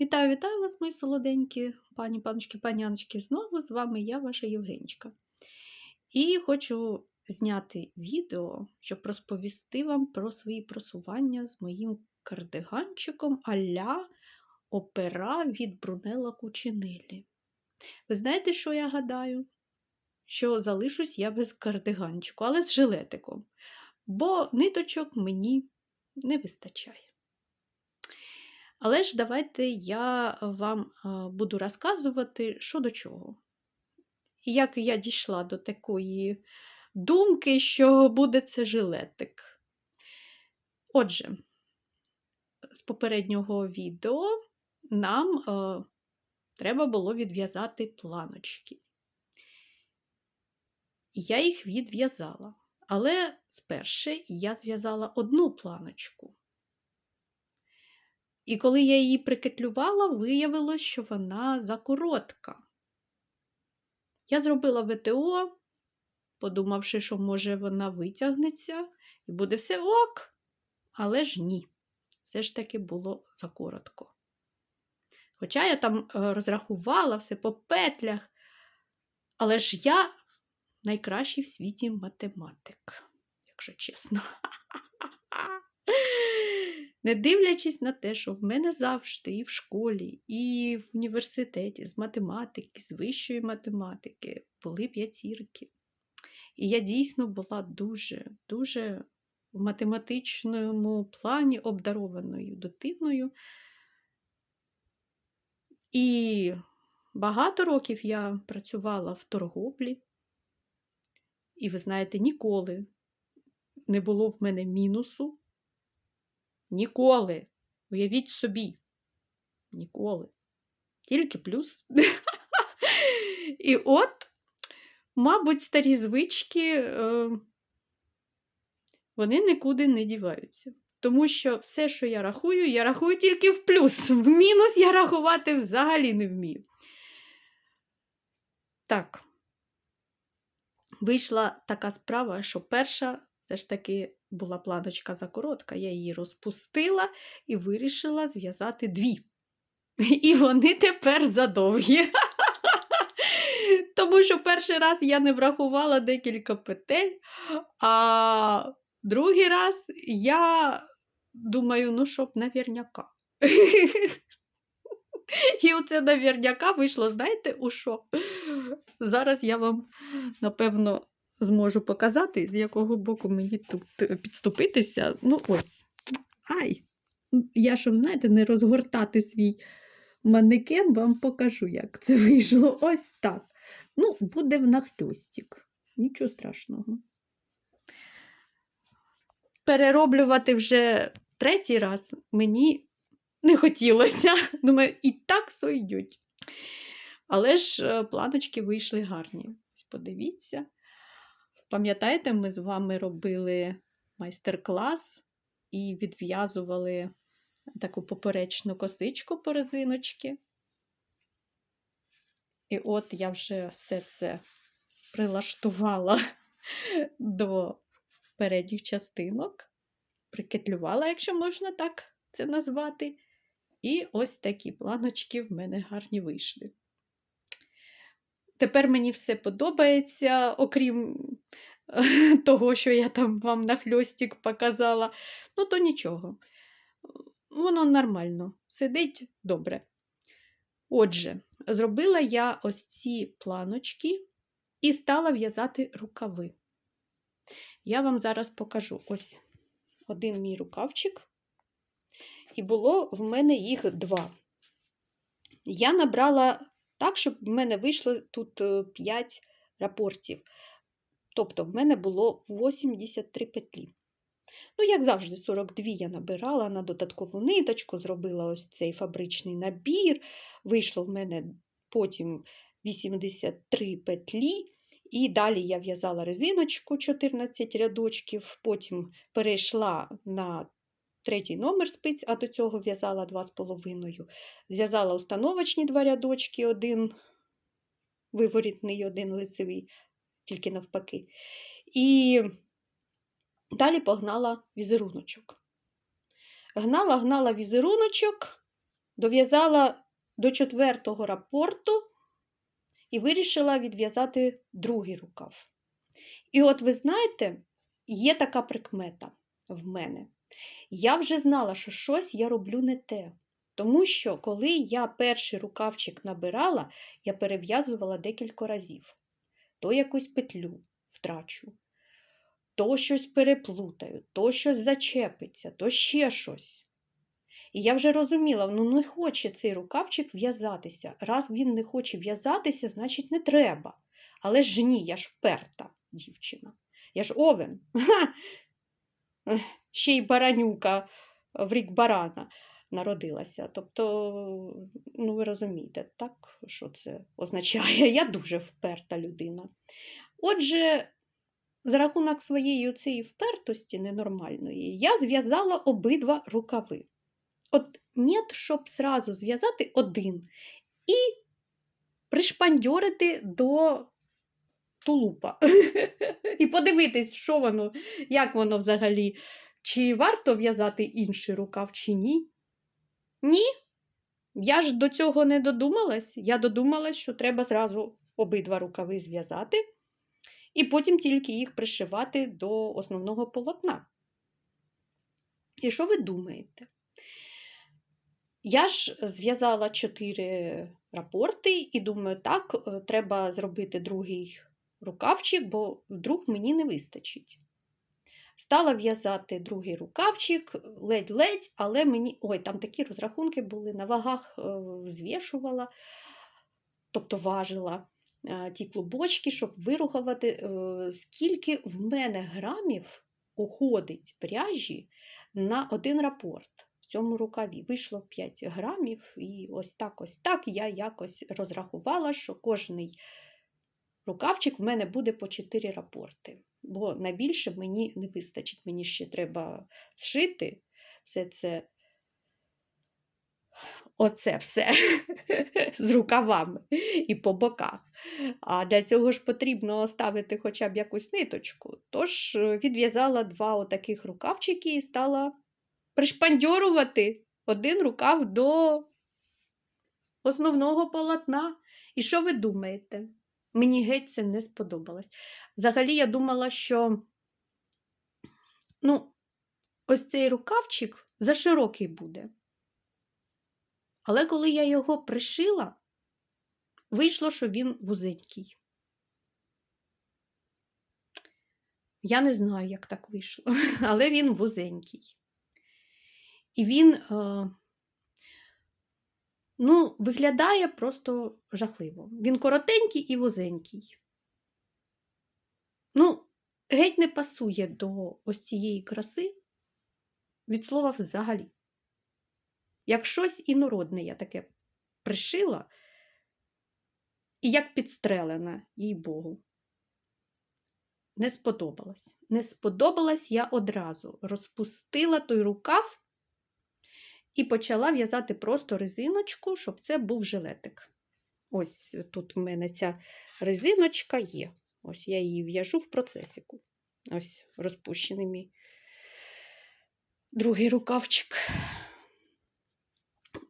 Вітаю, вітаю вас, мої солоденькі пані, паночки, паняночки. Знову з вами я, ваша Євгенічка. І хочу зняти відео, щоб розповісти вам про свої просування з моїм кардиганчиком а-ля опера від Брунелла Кучинелі. Ви знаєте, що я гадаю? Що залишусь я без кардиганчику, але з жилетиком, бо ниточок мені не вистачає. Але ж давайте я вам буду розказувати, що до чого. І як я дійшла до такої думки, що буде це жилетик. Отже, з попереднього відео нам е, треба було відв'язати планочки. Я їх відв'язала, але спершу я зв'язала одну планочку. І коли я її прикетлювала, виявилось, що вона закоротка. Я зробила ВТО, подумавши, що може вона витягнеться і буде все ок. Але ж ні, все ж таки було закоротко. Хоча я там е, розрахувала все по петлях, але ж я найкращий в світі математик, якщо чесно. Не дивлячись на те, що в мене завжди і в школі, і в університеті з математики, з вищої математики були п'ятірки. І я дійсно була дуже, дуже в математичному плані обдарованою дитиною. І багато років я працювала в торговлі, і ви знаєте, ніколи не було в мене мінусу. Ніколи. Уявіть собі. Ніколи. Тільки плюс. І от, мабуть, старі звички, е, вони нікуди не діваються. Тому що все, що я рахую, я рахую тільки в плюс. В мінус я рахувати взагалі не вмію. Так, вийшла така справа, що перша все ж таки була планочка закоротка, я її розпустила і вирішила зв'язати дві. І вони тепер задовгі. Тому що перший раз я не врахувала декілька петель, а другий раз я думаю, ну щоб навірняка. І оце навірняка вийшло, знаєте, у що? Зараз я вам, напевно, зможу показати, з якого боку мені тут е, підступитися. Ну, ось. Ай! Я, щоб, знаєте, не розгортати свій манекен, вам покажу, як це вийшло. Ось так. Ну, буде в нахльостік. Нічого страшного. Перероблювати вже третій раз мені не хотілося. Думаю, і так сойдуть. Але ж е, планочки вийшли гарні. Подивіться. Пам'ятаєте, ми з вами робили майстер-клас і відв'язували таку поперечну косичку по резиночки. І от я вже все це прилаштувала до передніх частинок, прикетлювала, якщо можна так це назвати. І ось такі планочки в мене гарні вийшли. Тепер мені все подобається, окрім того, що я там вам на хльостик показала. Ну, то нічого. Воно нормально, сидить добре. Отже, зробила я ось ці планочки і стала в'язати рукави. Я вам зараз покажу ось один мій рукавчик, і було в мене їх два. Я набрала так, щоб в мене вийшло тут 5 рапортів. Тобто, в мене було 83 петлі. Ну, як завжди, 42 я набирала на додаткову ниточку, зробила ось цей фабричний набір. Вийшло в мене потім 83 петлі. І далі я в'язала резиночку 14 рядочків, потім перейшла на третій номер спиць, а до цього в'язала 2,5. Зв'язала установочні два рядочки, один виворітний, один лицевий, тільки навпаки. І далі погнала візеруночок. Гнала, гнала візеруночок, дов'язала до четвертого рапорту і вирішила відв'язати другий рукав. І от ви знаєте, є така прикмета в мене. Я вже знала, що щось я роблю не те. Тому що, коли я перший рукавчик набирала, я перев'язувала декілька разів. То якусь петлю втрачу, то щось переплутаю, то щось зачепиться, то ще щось. І я вже розуміла, ну не хоче цей рукавчик в'язатися. Раз він не хоче в'язатися, значить не треба. Але ж ні, я ж вперта дівчина. Я ж овен. Ще й баранюка в рік барана народилася. Тобто, ну ви розумієте, так, що це означає? Я дуже вперта людина. Отже, за рахунок своєї цієї впертості ненормальної, я зв'язала обидва рукави. От нет, щоб зразу зв'язати один і пришпандьорити до тулупа. І подивитись, що воно, як воно взагалі, чи варто в'язати інший рукав, чи ні. Ні. Я ж до цього не додумалась. Я додумалась, що треба зразу обидва рукави зв'язати, і потім тільки їх пришивати до основного полотна. І що ви думаєте? Я ж зв'язала чотири рапорти і думаю, так, е, треба зробити другий рукавчик, бо вдруг мені не вистачить. Стала в'язати другий рукавчик, ледь-ледь, але мені. Ой, там такі розрахунки були, на вагах е, взвішувала, тобто важила е, ті клубочки, щоб вирухувати, е, скільки в мене грамів уходить пряжі на один рапорт в цьому рукаві. Вийшло 5 грамів, і ось так, ось так я якось розрахувала, що кожний рукавчик в мене буде по 4 рапорти. Бо найбільше мені не вистачить. Мені ще треба зшити все це. Оце все з рукавами і по боках. А для цього ж потрібно оставити хоча б якусь ниточку. Тож е, відв'язала два отаких рукавчики і стала пришпандьорувати один рукав до основного полотна. І що ви думаєте? Мені геть це не сподобалось. Взагалі, я думала, що ну, ось цей рукавчик заширокий буде. Але коли я його пришила, вийшло, що він вузенький. Я не знаю, як так вийшло, але він вузенький. І він, е, ну, виглядає просто жахливо. Він коротенький і вузенький. Ну, геть не пасує до ось цієї краси від слова взагалі. Як щось інородне я таке пришила, і як підстрелене, їй Богу. Не сподобалось. Не сподобалось я одразу. Розпустила той рукав і почала в'язати просто резиночку, щоб це був жилетик. Ось тут в мене ця резиночка є. Ось я її в'яжу в процесіку. Ось розпущений мій другий рукавчик.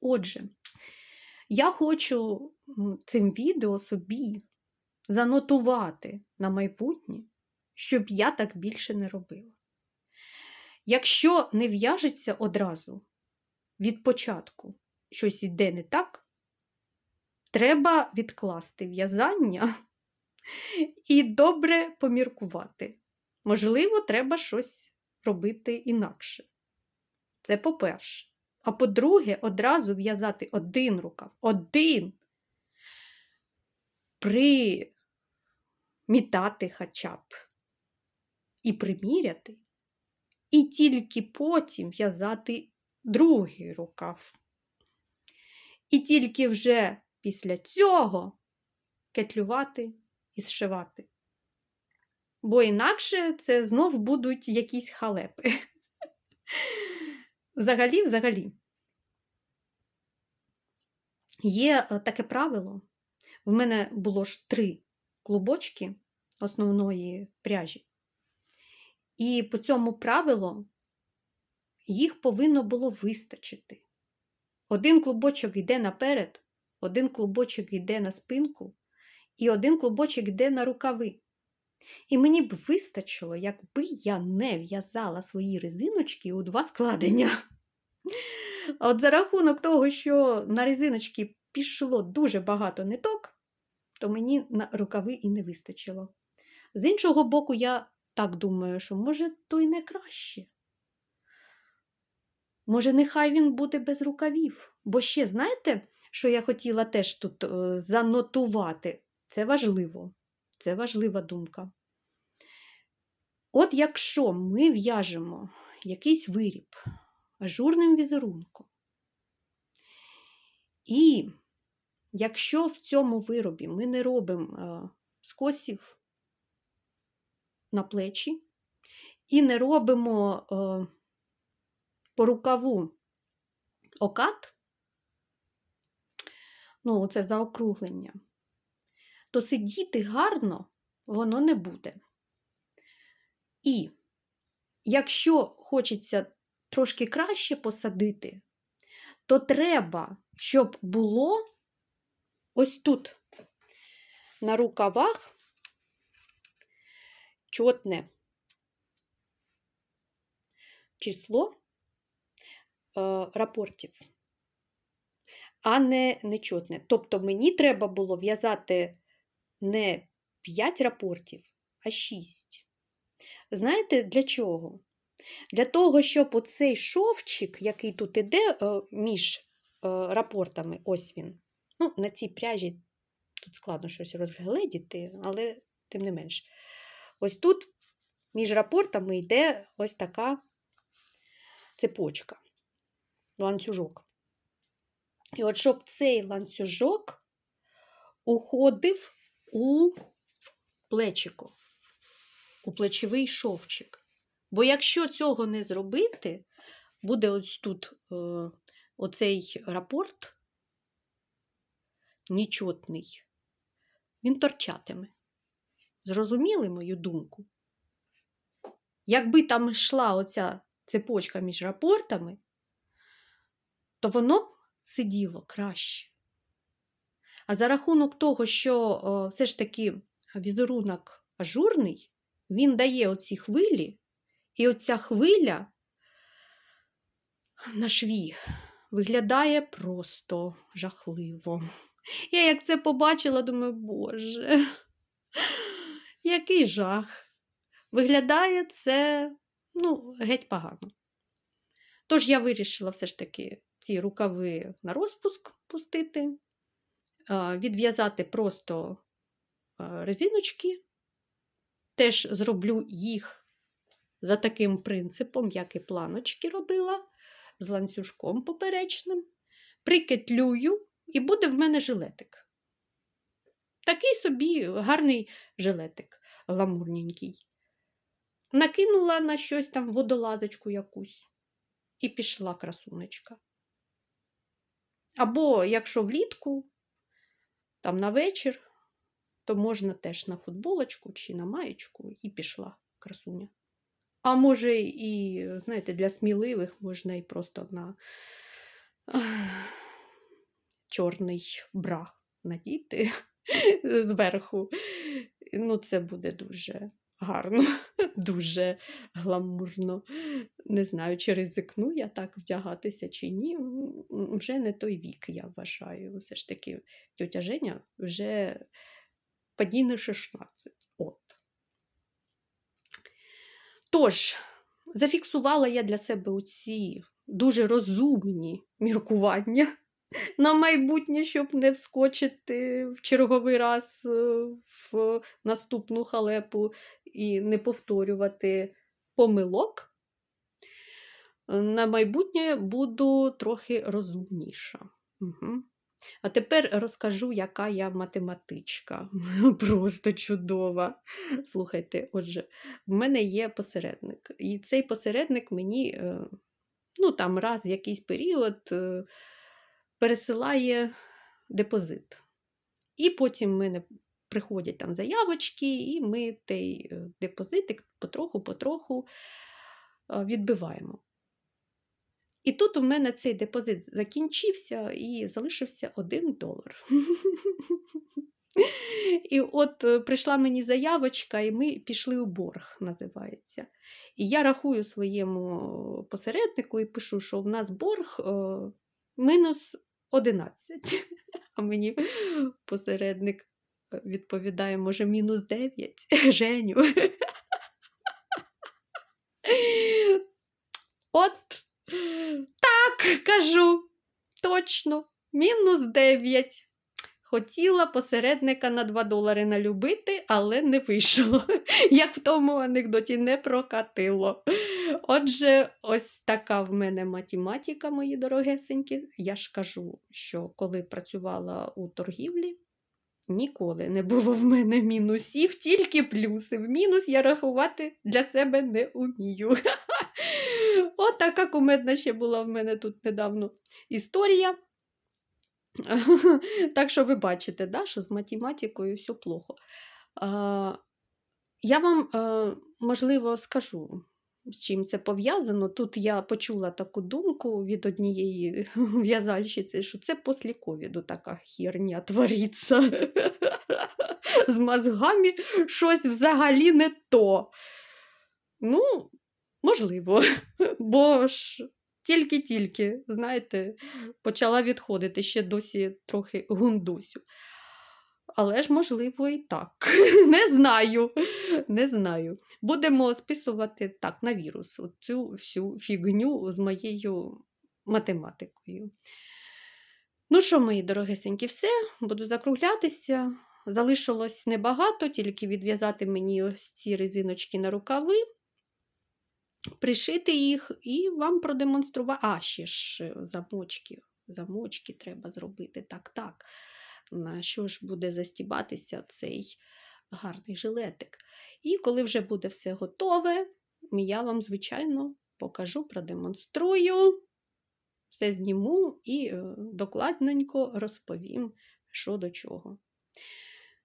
Отже, я хочу цим відео собі занотувати на майбутнє, щоб я так більше не робила. Якщо не в'яжеться одразу від початку щось іде не так, треба відкласти в'язання і добре поміркувати. Можливо, треба щось робити інакше. Це по-перше. А по-друге, одразу в'язати один рукав, один, примітати хоча б і приміряти, і тільки потім в'язати другий рукав. І тільки вже після цього кетлювати і зшивати. Бо інакше це знов будуть якісь халепи. Взагалі, взагалі, є е, таке правило. В мене було ж три клубочки основної пряжі. І по цьому правилу їх повинно було вистачити Один клубочок йде наперед, один клубочок йде на спинку, і один клубочок йде на рукави. І мені б вистачило, якби я не в'язала свої резиночки у два складення. От за рахунок того, що на резиночки пішло дуже багато ниток, то мені на рукави і не вистачило. З іншого боку, я так думаю, що може то й не краще. Може, нехай він буде без рукавів. Бо ще знаєте, що я хотіла теж тут е, занотувати? Це важливо. Це важлива думка. От якщо ми в'яжемо якийсь виріб ажурним візерунком, і якщо в цьому виробі ми не робимо е, скосів на плечі і не робимо е, по рукаву окат, ну, це заокруглення, то сидіти гарно воно не буде. І якщо хочеться трошки краще посадити, то треба, щоб було ось тут на рукавах чотне число рапортів, а не нечотне. Тобто мені треба було в'язати не 5 рапортів, а 6. Знаєте для чого? Для того, щоб оцей шовчик, який тут іде е, між е, рапортами, ось він. Ну, На цій пряжі тут складно щось розгледіти, але тим не менш. Ось тут між рапортами йде ось така цепочка, ланцюжок. І от щоб цей ланцюжок уходив у плечико, у плечовий шовчик. Бо якщо цього не зробити, буде ось тут е, оцей рапорт нічотний, він торчатиме. Зрозуміли мою думку? Якби там йшла оця цепочка між рапортами, то воно б сиділо краще. А за рахунок того, що все ж таки візерунок ажурний, він дає оці хвилі, і оця хвиля на шві виглядає просто жахливо. Я як це побачила, думаю, боже, який жах. Виглядає це ну, геть погано. Тож я вирішила все ж таки ці рукави на розпуск пустити, відв'язати просто резиночки, теж зроблю їх за таким принципом, як і планочки робила, з ланцюжком поперечним, прикетлюю, і буде в мене жилетик. Такий собі гарний жилетик гламурненький. Накинула на щось там водолазочку якусь і пішла красунечка. Або, якщо влітку, там на вечір, то можна теж на футболочку чи на маєчку і пішла красуня. А може, і, знаєте, для сміливих можна і просто на чорний бра надіти зверху. Ну, це буде дуже гарно, дуже гламурно. Не знаю, чи ризикну я так вдягатися, чи ні. Вже не той вік, я вважаю. Все ж таки, тьотя Женя вже падіння 16. От. Тож, зафіксувала я для себе оці дуже розумні міркування на майбутнє, щоб не вскочити в черговий раз е, в наступну халепу і не повторювати помилок. На майбутнє буду трохи розумніша. Угу. А тепер розкажу, яка я математичка. Просто чудова. Слухайте, отже, в мене є посередник. І цей посередник мені е, ну, там раз в якийсь період е, пересилає депозит. І потім в мене приходять там заявочки, і ми той е, депозитик потроху-потроху відбиваємо. І тут у мене цей депозит закінчився і залишився 1 долар. І от е, прийшла мені заявочка, і ми пішли у борг, називається. І я рахую своєму посереднику і пишу, що в нас борг е, мінус 11. А мені посередник е, відповідає, може, мінус 9. Женю. От так кажу. Точно, мінус 9. Хотіла посередника на 2 долари налюбити, але не вийшло. Як в тому анекдоті не прокатило. Отже, ось така в мене математика, мої дорогесенькі. Я ж кажу, що коли працювала у торгівлі, ніколи не було в мене мінусів, тільки плюси. В мінус я рахувати для себе не умію. От кумедна ще була в мене тут недавно історія. Так що ви бачите, да, що з математикою все плохо. Я вам, е, можливо, скажу, з чим це пов'язано. Тут я почула таку думку від однієї в'язальщиці, що це після ковіду така херня твориться. З мозгами щось взагалі не то. Ну, можливо, бо ж тільки-тільки, знаєте, почала відходити ще досі трохи гундусю. Але ж, можливо, і так. Не знаю. Не знаю. Будемо списувати так на вірус цю всю фігню з моєю математикою. Ну що, мої дорогесенькі, все, буду закруглятися. Залишилось небагато, тільки відв'язати мені ось ці резиночки на рукави пришити їх і вам продемонструвати. А, ще ж е, замочки. Замочки треба зробити. Так, так. На що ж буде застібатися цей гарний жилетик. І коли вже буде все готове, я вам, звичайно, покажу, продемонструю, все зніму і е, докладненько розповім, що до чого.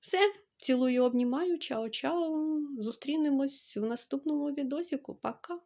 Все, цілую, обнімаю, чао-чао. Зустрінемось в наступному відосіку. Пока!